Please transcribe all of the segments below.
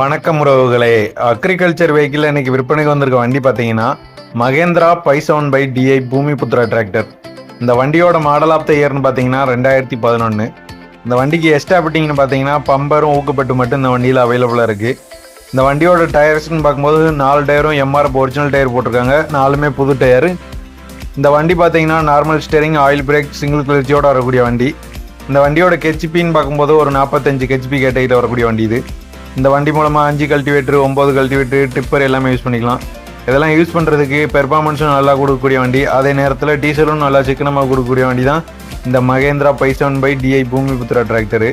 வணக்கம் உறவுகளே. Agriculture vehicle இன்னைக்கு விற்பனைக்கு வந்திருக்க வண்டி பார்த்தீங்கன்னா மகேந்திரா பைசவன் பை டிஐ பூமிபுத்ரா டிராக்டர் இந்த வண்டியோட மாடல் ஆஃப் த இயர்னு பார்த்தீங்கன்னா ரெண்டாயிரத்தி பதினொன்று இந்த வண்டிக்கு எஸ்டாபிட்டிங்னு பார்த்தீங்கன்னா பம்பரும் ஊக்கப்பட்டு மட்டும் இந்த வண்டியில் அவைலபிளாக இருக்குது இந்த வண்டியோட டயர்ஸ்னு பார்க்கும்போது நாலு டயரும் எம்ஆர்எஃப் ஒரிஜினல் டயர் போட்டிருக்காங்க. நாலுமே புது டயரு இந்த வண்டி பார்த்தீங்கன்னா normal steering oil brake single கிளர்ச்சியோடு வரக்கூடிய வண்டி. இந்த வண்டியோட கெச்பின்னு பார்க்கும்போது ஒரு நாற்பத்தஞ்சு கெச்பி கேட்டகிட்ட வரக்கூடிய வண்டி இது. இந்த வண்டி மூலமாக அஞ்சு கல்டிவேட்டர் ஒம்பது கல்டிவேட்டர் டிப்பர் எல்லாமே யூஸ் பண்ணிக்கலாம். இதெல்லாம் யூஸ் பண்ணுறதுக்கு பெர்ஃபார்மன்ஸும் நல்லா கொடுக்கக்கூடிய வண்டி. அதே நேரத்தில் டீசலும் நல்லா சிக்கனமாக கொடுக்கக்கூடிய வண்டி தான் இந்த மகேந்திரா பைசவன் பை டிஐ பூமிபுத்ரா டிராக்டரு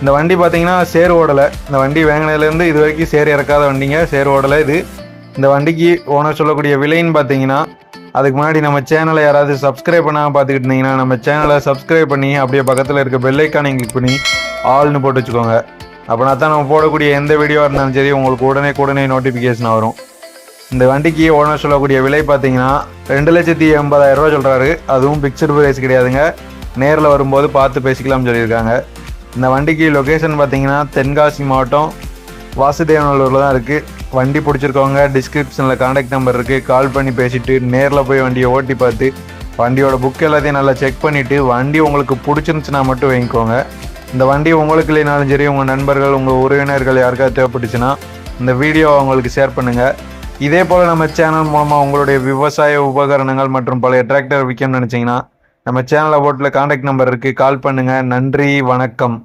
இந்த வண்டி பார்த்தீங்கன்னா சேர் ஓடலை. இந்த வண்டி வாங்கினதுலேருந்து இது வரைக்கும் சேர் இறக்காத வண்டிங்க. சேர் ஓடலை இது. இந்த வண்டிக்கு ஓனர் சொல்லக்கூடிய விலைன்னு பார்த்தீங்கன்னா அதுக்கு முன்னாடி நம்ம சேனலை யாராவது சப்ஸ்கிரைப் பண்ணாமல் பார்த்துக்கிட்டு இருந்தீங்கன்னா நம்ம சேனலை சப்ஸ்கிரைப் பண்ணி அப்படியே பக்கத்தில் இருக்க பெல் ஐக்கானை கிளிக் பண்ணி ஆல்னு போட்டு வச்சுக்கோங்க. அப்படின்னா தான் நம்ம போடக்கூடிய எந்த வீடியோவாக இருந்தாலும் சரி உங்களுக்கு உடனே உடனே நோட்டிஃபிகேஷன் வரும். இந்த வண்டிக்கு ஓனர் சொல்லக்கூடிய விலை பார்த்தீங்கன்னா ரெண்டு லட்சத்தி எண்பதாயிரம் ரூபா சொல்கிறாரு அதுவும் பிக்சர் ப்ரைஸ் கிடையாதுங்க. நேரில் வரும்போது பார்த்து பேசிக்கலாம்னு சொல்லியிருக்காங்க. இந்த வண்டிக்கு லொக்கேஷன் பார்த்தீங்கன்னா தென்காசி மாவட்டம் வாசுதேவநல்லூரில் தான் இருக்குது வண்டி பிடிச்சிருக்கவங்க டிஸ்கிரிப்ஷனில் காண்டாக்ட் நம்பர் இருக்குது கால் பண்ணி பேசிவிட்டு நேரில் போய் வண்டியை ஓட்டி பார்த்து வண்டியோட புக் எல்லாத்தையும் நல்லா செக் பண்ணிவிட்டு வண்டி உங்களுக்கு பிடிச்சிருந்துச்சுன்னா மட்டும் வாங்கிக்கோங்க. இந்த வண்டி உங்களுக்கு இல்லைனாலும் சரி உங்கள் நண்பர்கள் உங்கள் உறவினர்கள் யாருக்காவது தேவைப்பட்டுச்சுன்னா இந்த வீடியோ அவங்களுக்கு ஷேர் பண்ணுங்கள் இதே போல் நம்ம சேனல் மூலமாக உங்களுடைய விவசாய உபகரணங்கள் மற்றும் பழைய டிராக்டர் விற்கணும்னு நினச்சிங்கன்னா நம்ம சேனலை போட்டில் காண்டாக்ட் நம்பர் இருக்குது கால் பண்ணுங்கள் நன்றி வணக்கம்.